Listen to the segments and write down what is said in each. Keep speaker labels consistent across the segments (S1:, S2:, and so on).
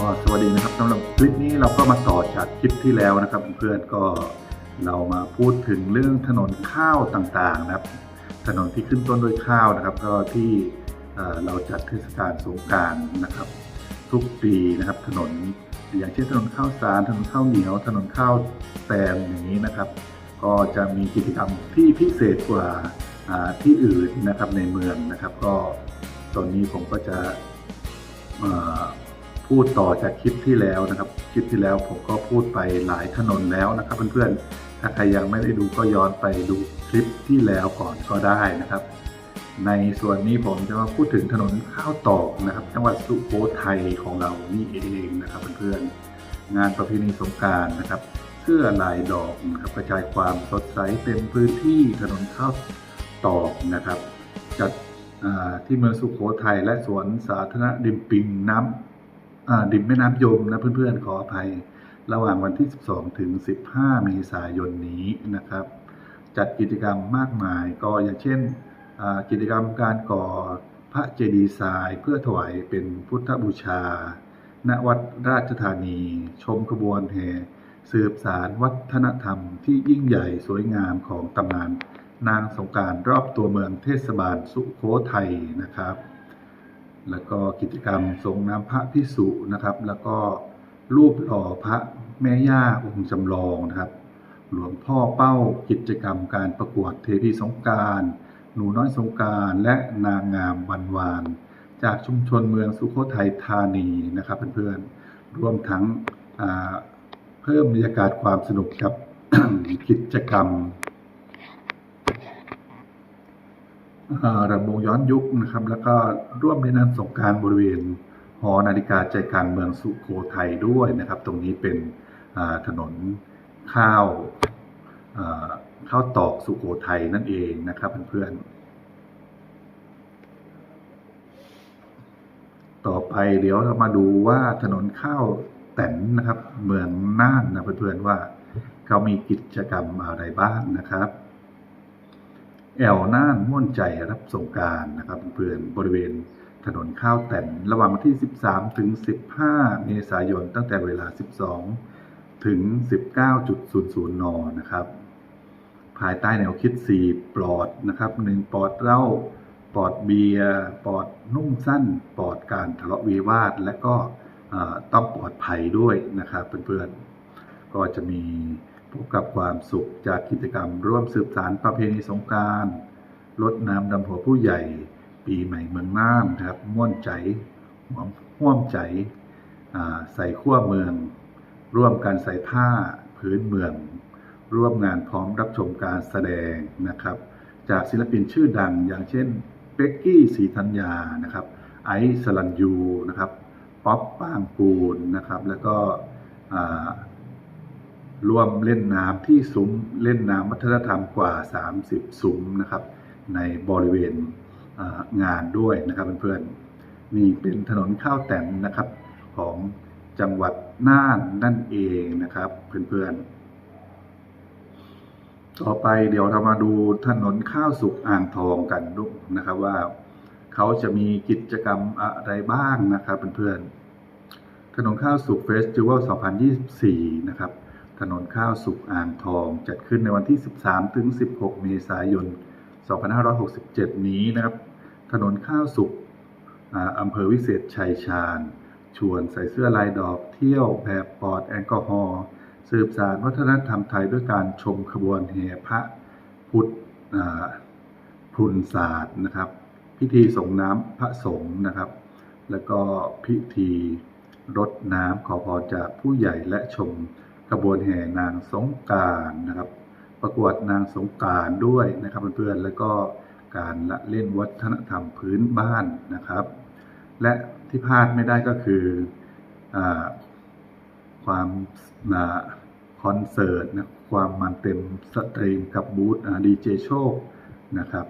S1: ็สวัสดีนะครับสำหรับคลิปนี้เราก็มาต่อจากคลิปที่แล้วนะครับ เพื่อนก็เรามาพูดถึงเรื่องถนนข้าวต่างๆนะครับ ถนนที่ขึ้นต้นด้วยข้าวนะครับ ก็ที่เราจัดเทศกาลสงกรารนะครับ ทุกปีนะครับ ถนนอย่างเช่นถนนข้าวสารถนนข้าวเหนียว ถนนข้าวแตนอย่างนี้นะครับ ก็จะมีกิจกรรมที่พิเศษกว่าที่อื่นนะครับในเมืองนะครับ ก็ตอนนี้ผมก็จะ พูดต่อจากคลิปที่แล้วนะครับ คลิปที่แล้วผมก็พูดไปหลายถนนแล้วนะครับเพื่อนๆ ถ้าใครยังไม่ได้ดูก็ย้อนไปดูคลิปที่แล้วก่อนก็ได้นะครับ ในส่วนนี้ผมจะมาพูดถึงถนนข้าวตอกนะครับ จังหวัดสุโขทัยของเรานี่เองนะครับเพื่อนๆ งานประเพณีสงการนะครับ เสื้อลายดอกนะครับกระจายความสดใสเต็มพื้นที่ถนนข้าวตอกนะครับ จัดที่เมืองสุโขทัยและสวนสาธารณะริมปิงน้ำ อ่าริมแม่น้ำยมนะเพื่อนๆขออภัย ระหว่างวันที่ 12 ถึง 15 เมษายนนี้นะครับ จัดกิจกรรมมากมายก็อย่างเช่นกิจกรรมการก่อพระเจดีย์ทรายเพื่อถวายเป็นพุทธบูชา ณ วัดราชธานี ชมขบวนแห่สืบสารวัฒนธรรมที่ยิ่งใหญ่สวยงามของตำนานนางสงการรอบตัวเมืองเทศบาลสุโขทัยนะครับ แล้วก็กิจกรรมทรงน้ำพระพิสุนะครับ แล้วก็รูปหล่อพระแม่ย่าองค์จำลองนะครับ หลวงพ่อเป้ากิจกรรมการประกวดเทพีสงการหนูน้อยสงการและนางงามวันวาน จากชุมชนเมืองสุโขทัยธานีนะครับเพื่อนๆรวมทั้งเพิ่มบรรยากาศความสนุกกับกิจกรรม อ่า รำวงย้อนยุคนะครับ แล้วก็ร่วมในนามสงการบริเวณหอนาฬิกาใจกลางเมืองสุโขทัยด้วยนะครับ ตรงนี้เป็นถนนข้าวข้าวตอกสุโขทัยนั่นเองนะครับเพื่อนๆ ต่อไปเดี๋ยวเรามาดูว่าถนนข้าวแตนนะครับ เมืองน่านนะเพื่อนๆว่าเขามีกิจกรรมอะไรบ้างนะครับ แอลน่านม่วนใจรับสงการนะครับเพื่อนบริเวณถนนข้าวแต่น ระหว่างวันที่ 13 ถึง 15 เมษายน ตั้งแต่เวลา 12 ถึง 19.00 น นะครับ ภายใต้แนวคิด 4 ปลอดนะครับ 1 ปลอดเหล้า ปลอดเบียร์ ปลอดนุ่งสั้น ปลอดการทะเลาะวิวาท และก็ต้องปลอดภัยด้วยนะครับเพื่อนๆ ก็จะมี พบกับความสุขจากกิจกรรม ร่วมสืบสารประเพณีสงการลดน้ำดำหัวผู้ใหญ่ ปีใหม่เมืองน่านครับม่วนใจหอมห่วมใจใส่ขั้วเมือง ร่วมกันใส่ผ้าพื้นเมือง ร่วมงานพร้อมรับชมการแสดงนะครับ จากศิลปินชื่อดังอย่างเช่นเป็กกี้สีธัญญานะครับไอซ์สลันยูนะครับป๊อปปางกูลนะครับแล้วก็ ร่วมเล่นน้ำที่ซุ้มเล่นน้ำวัฒนธรรมกว่า 30 ซุ้มนะครับ ในบริเวณงานด้วยนะครับเพื่อนๆนี่เป็นถนนข้าวแตนนะครับของจังหวัดน่านนั่นเองนะครับเพื่อนๆ ต่อไปเดี๋ยวเรามาดูถนนข้าวสุกอ่างทองกันดูนะครับว่าเขาจะมีกิจกรรมอะไรบ้างนะครับเพื่อนๆถนนข้าวสุกเฟสติวัล2024 นะครับ ถนนข้าวสุกอ่างทอง จัดขึ้นในวันที่ 13 ถึง 16 เมษายน 2567 นี้นะครับ ถนนข้าวสุกอ่าอำเภอวิเศษชัยชาญ ชวนใส่เสื้อลายดอกเที่ยวแบบปลอดแอลกอฮอล์สืบสารวัฒนธรรมไทยด้วยการชมขบวนแห่พระพุทธพรุนศาสตร์นะครับ พิธีส่งน้ำพระสงฆ์นะครับ แล้วก็พิธีรดน้ำขอพรจากผู้ใหญ่และชม ขบวนแห่นางสงการนะครับ ประกวดนางสงการด้วยนะครับเพื่อนๆแล้วก็การละเล่นวัฒนธรรมพื้นบ้านนะครับ และที่พลาดไม่ได้ก็คืออความอคอนเสิร์ตนะความมันเต็มสตรีมกับบูธดีเจโชคนะครับ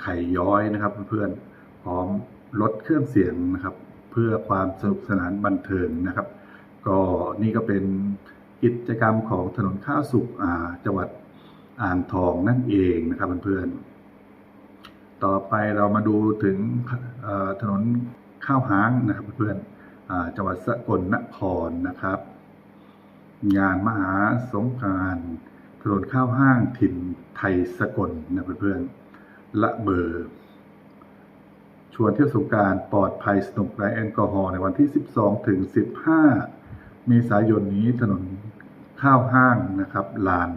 S1: ไข่ย้อยนะครับเพื่อนๆพร้อมลดเครื่องเสียงนะครับ เพื่อความสนุกสนานบันเทิงนะครับ ก็นี่ก็เป็นกิจกรรมของถนนข้าวสุกจังหวัดอ่างทองนั่นเองนะครับเพื่อนๆต่อไปเรามาดูถึงถนนข้าวหางนะครับเพื่อนๆจังหวัดสกลนครนะครับ งานมหาสงการถนนข้าวห้างถิ่นไทยสกลนะเพื่อนๆละเบอร์ ชวนเที่ยวสงการปลอดภัยสนุกไร้แอลกอฮอล์ในวันที่ 12 ถึง 15 เมษายนนี้ถนนข้าวห้างนะครับลาน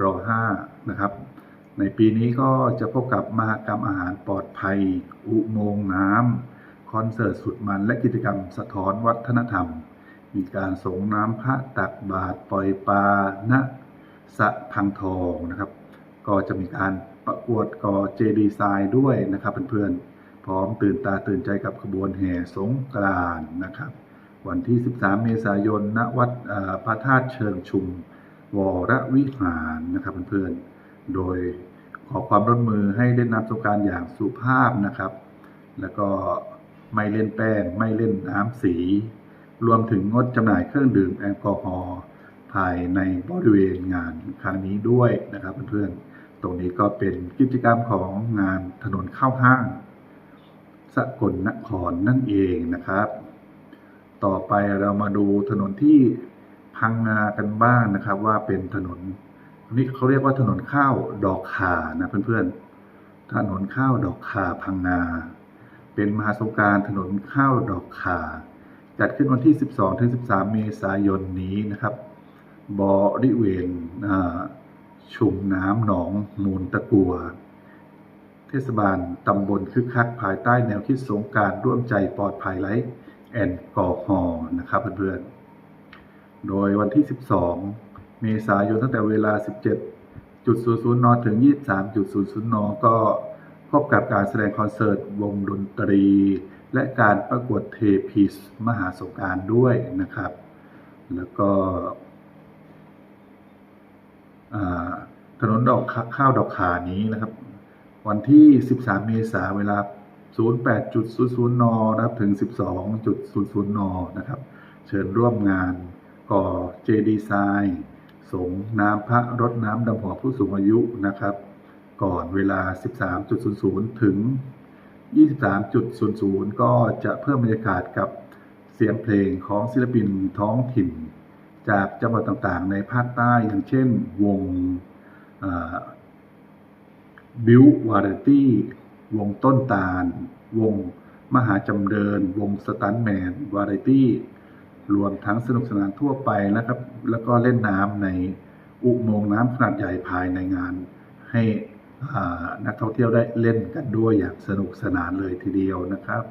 S1: รอ5นะครับ ในปีนี้ก็จะพบกับมหกรรมอาหารปลอดภัย อุโมงน้ำคอนเสิร์ตสุดมันและกิจกรรมสะท้อนวัฒนธรรม มีการสงน้ำพระตักบาตรปล่อยปลาณสะพังทองนะครับ ก็จะมีการประกวดกอเจดีไซน์ด้วยนะครับเพื่อนๆพร้อมตื่นตาตื่นใจกับขบวนแห่สงกรานนะครับ วันที่ 13 เมษายน ณ วัดพระธาตุเชิงชุม วรวิหารนะครับเพื่อนๆ โดยขอความร่วมมือให้เล่นน้ำสงการอย่างสุภาพนะครับ แล้วก็ไม่เล่นแป้ง ไม่เล่นน้ำสี รวมถึงงดจำหน่ายเครื่องดื่มแอลกอฮอล์ภายในบริเวณงานครั้งนี้ด้วยนะครับเพื่อนๆ ตรงนี้ก็เป็นกิจกรรมของงานถนนเข้าห้างสกลนครนั่นเองนะครับ ต่อไปเรามาดูถนนที่พังงากันบ้างนะครับ ว่าเป็นถนนอันนี้เขาเรียกว่าถนนข้าวดอกขานะเพื่อนๆ ถนนข้าวดอกขาพังงา เป็นมหาสงการถนนข้าวดอกขาจัดขึ้นวันที่ 12ถึง13 เมษายนนี้นะครับ บริเวณชุมน้ำหนองมูลตะกัว เทศบาลตำบลคึกคักภายใต้แนวคิดสงการร่วมใจปลอดภัยไร้ แอลกอฮอล์นะครับเพื่อนๆ โดยวันที่ 12 เมษายนตั้งแต่เวลา 17.00 น ถึง 23.00 น ก็พบกับการแสดงคอนเสิร์ตวงดนตรี และการประกวดเทพีสมหาสงการด้วยนะครับ แล้วก็ถนนดอกข้าวดอกขานี้นะครับ วันที่ 13 เมษายนเวลา 08.00นนะครับถึง 12.00นนะครับ เชิญร่วมงานก่อเจดีไซน์สงน้ำพระรดน้ำดำหัวผู้สูงอายุนะครับ ก่อนเวลา 13.00 ถึง 23.00 ก็จะเพิ่มบรรยากาศกับเสียงเพลงของศิลปินท้องถิ่น จากจังหวัดต่างๆ ในภาคใต้อย่างเช่นวงบิววาไรตี้ วงต้นตาล วงมหาจำเริญ วงสตันแมน วาไรตี้ รวมทั้งสนุกสนานทั่วไปนะครับ แล้วก็เล่นน้ำในอุโมงค์น้ำขนาดใหญ่ภายในงาน ให้นักท่องเที่ยวได้เล่นกันด้วยอย่างสนุกสนานเลยทีเดียวนะครับ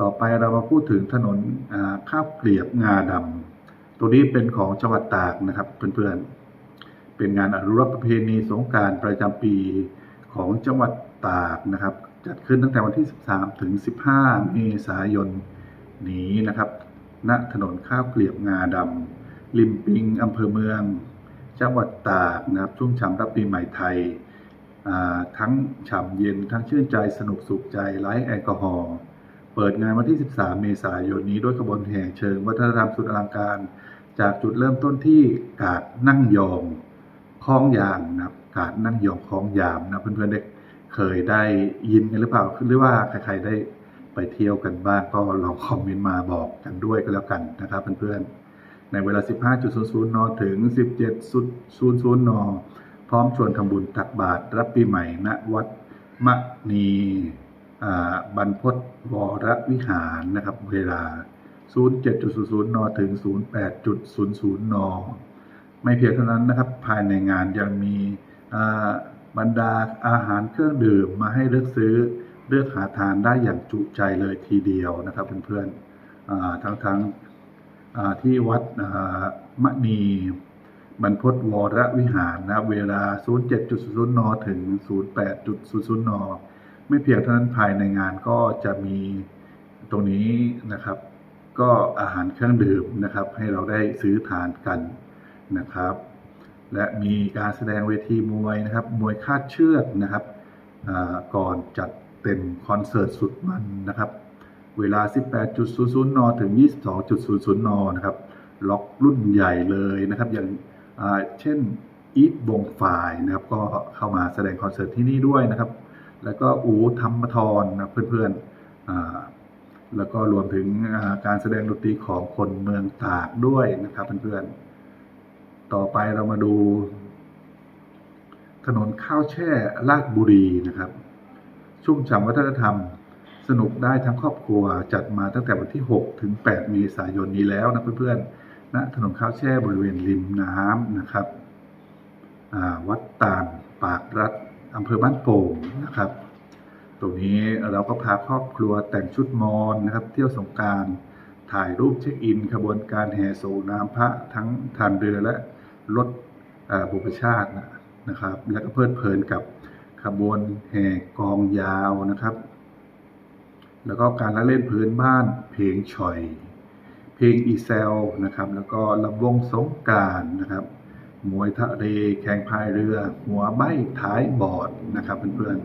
S1: ต่อไปเรามาพูดถึงถนนข้าวเกลียบงาดำตัวนี้เป็นของจังหวัดตากนะครับเพื่อนๆเป็นงานอนุรักษ์ประเพณีสงการประจำปีของจังหวัด ตากนะครับ จัดขึ้นตั้งแต่วันที่ 13 ถึง 15 เมษายนนี้นะครับ ณถนนข้าวเกลียบงาดำริมปิงอำเภอเมือง จังหวัดตากนะครับ ช่วงฉ่ำรับปีใหม่ไทย ทั้งฉ่ำเย็นทั้งชื่นใจสนุกสุขใจไร้แอลกอฮอล์เปิดงานวันที่ 13 เมษายนนี้ด้วยขบวนแห่เชิงวัฒนธรรมสุดอลังการ จากจุดเริ่มต้นที่กาดนั่งยองคล้องยามนะครับกาดนั่งยองคล้องยามนะเพื่อนๆได้ เคยได้ยินกันหรือเปล่าหรือว่าใครๆได้ไปเที่ยวกันบ้างก็ลองคอมเมนต์มาบอกกันด้วยก็แล้วกันนะครับเพื่อนๆ ในเวลา 15.00 น ถึง 17.00 น พร้อมชวนทำบุญตักบาตรรับปีใหม่ณวัดมะนีอ่าบรรพตวรวิหารนะครับเวลา 07.00 น ถึง08.00 น ไม่เพียงเท่านั้นนะครับ ภายในงานยังมีอ่า บรรดาอาหารเครื่องดื่มมาให้เลือกซื้อเลือกหาทานได้อย่างจุใจเลยทีเดียวนะครับเพื่อนๆอ่าทั้งทั้งที่วัดมณีบรรพตวรวิหารนะเวลา 07.00 น ถึง 08.00 น ไม่เพียงเท่านั้นภายในงานก็จะมีตรงนี้นะครับ ก็อาหารเครื่องดื่มนะครับ ให้เราได้ซื้อทานกันนะครับ และมีการแสดงเวทีมวยนะครับมวยคาดเชือกนะครับก่อนจัดเต็มคอนเสิร์ตสุดมันนะครับ เวลา 18.00 น ถึง 22.00 น นะครับ ล็อกรุ่นใหญ่เลยนะครับ อย่างเช่นอีทวงฝ่ายนะครับ ก็เข้ามาแสดงคอนเสิร์ตที่นี่ด้วยนะครับ แล้วก็อูธรรมทรนะเพื่อนๆแล้วก็รวมถึงการแสดงดนตรีของคนเมืองตากด้วยนะครับเพื่อนๆ ต่อไปเรามาดู ถนนข้าวแช่ลาดบุรีนะครับ ชุ่มฉ่ำวัฒนธรรม สนุกได้ทั้งครอบครัวจัดมาตั้งแต่วันที่ 6 ถึง 8 เมษายนนี้แล้วนะเพื่อนๆณถนนข้าวแช่บริเวณริมน้ำนะครับวัดตาลปากรัฐอำเภอบ้านโป่งนะครับ ตรงนี้เราก็พาครอบครัวแต่งชุดมอญนะครับ เที่ยวสงการถ่ายรูปเช็คอิน ขบวนการแห่สู่น้ำพระทั้งทางเรือและ รถอ่าบุพชาตินะนะครับ แล้วก็เพลิดเพลินกับขบวนแห่กองยาวนะครับ แล้วก็การละเล่นพื้นบ้านเพลงฉ่อย เพลงอีเซลนะครับ แล้วก็ลำวงสงการนะครับมวยทะเลแข่งพายเรือ หัวใบท้ายบอร์ดนะครับเพื่อน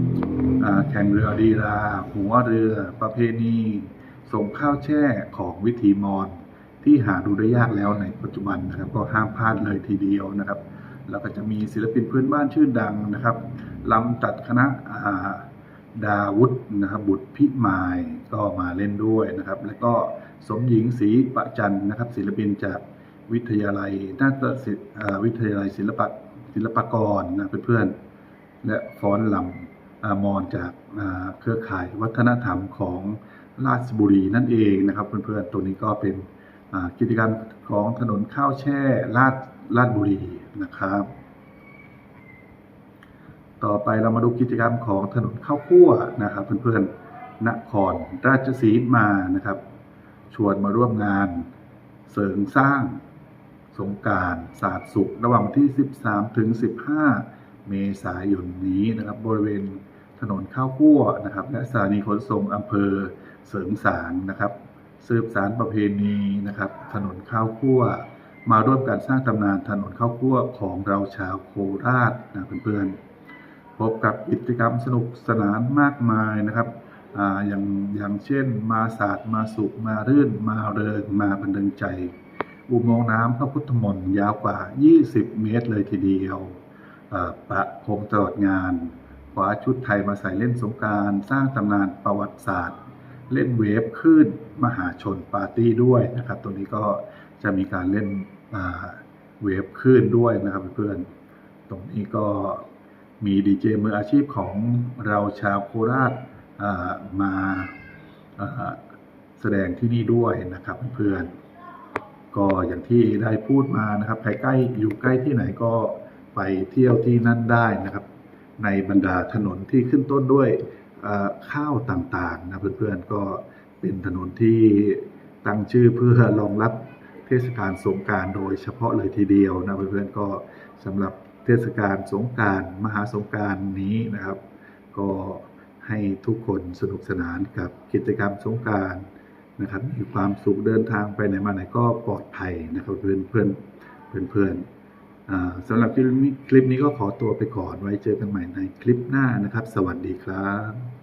S1: ๆแข่งเรือดีรา หัวเรือ ประเพณีส่งข้าวแช่ของวิถีมอญ ที่หาดูได้ยากแล้วในปัจจุบันนะครับ ก็ห้ามพลาดเลยทีเดียวนะครับแล้วก็จะมีศิลปินพื้นบ้านชื่อดังนะครับลำตัดคณะอาดาวุฒนะครับบุตรพิมายก็มาเล่นด้วยนะครับ แล้วก็สมหญิงศรีประจันนะครับ ศิลปินจากวิทยาลัยนาฏศิลป์วิทยาลัยศิลปะศิลปกรนะเพื่อนๆและฟ้อนลำอมอนจากาเครือข่ายวัฒนธรรมของราชบุรีนั่นเองนะครับ เพื่อนๆตัวนี้ก็เป็น กิจกรรมของถนนข้าวแช่ลาดลาดบุรีนะครับ ต่อไปเรามาดูกิจกรรมของถนนข้าวคั่วนะครับ เพื่อนๆนครราชสีมานะครับ ชวนมาร่วมงานเสริมสร้างสงการศาสตร์สุข ระหว่างวันที่ 13 ถึง 15 เมษายนนี้นะครับ บริเวณถนนข้าวคั่วนะครับ และสถานีขนส่งอำเภอเสริงสางนะครับ สืบสารประเพณีนะครับ ถนนข้าวคั่ว มาร่วมการสร้างตำนานถนนข้าวคั่วของเราชาวโคราชนะเพื่อนๆพบกับกิจกรรมสนุกสนานมากมายนะครับออย่างอย่างเช่น มาศาสตร์มาสุขมารื่น มาเริงมาบันเทิงใจ อุโมงค์น้ำพระพุทธมนต์ยาวกว่า 20 เมตรเลยทีเดียวประพรมตลอดงานคว้าชุดไทยมาใส่เล่นสงการ สร้างตำนานประวัติศาสตร์ เล่นเวฟคลื่นมหาชนปาร์ตี้ด้วยนะครับตรงนี้ก็จะมีการเล่นเวฟคลื่นด้วยนะครับเพื่อนๆตรงนี้ก็มีดีเจมืออาชีพของเราชาวโคราชมาแสดงที่นี่ด้วยนะครับเพื่อนก็อย่างที่ได้พูดมานะครับใครใกล้อยู่ใกล้ที่ไหนก็ไปเที่ยวที่นั่นได้นะครับ ในบรรดาถนนที่ขึ้นต้นด้วย ข้าวต่างๆนะเพื่อนๆก็เป็นถนนที่ตั้งชื่อเพื่อรองรับเทศกาลสงการโดยเฉพาะเลยทีเดียวนะเพื่อนๆก็สำหรับเทศกาลสงการมหาสงการนี้นะครับ ก็ให้ทุกคนสนุกสนานกับกิจกรรมสงการนะครับมีความสุขเดินทางไปไหนมาไหนก็ปลอดภัยนะครับเพื่อนเพื่อนเพื่อนเพื่อนๆ สำหรับคลิปนี้ก็ขอตัวไปก่อนไว้เจอกันใหม่ในคลิปหน้านะครับ สวัสดีครับ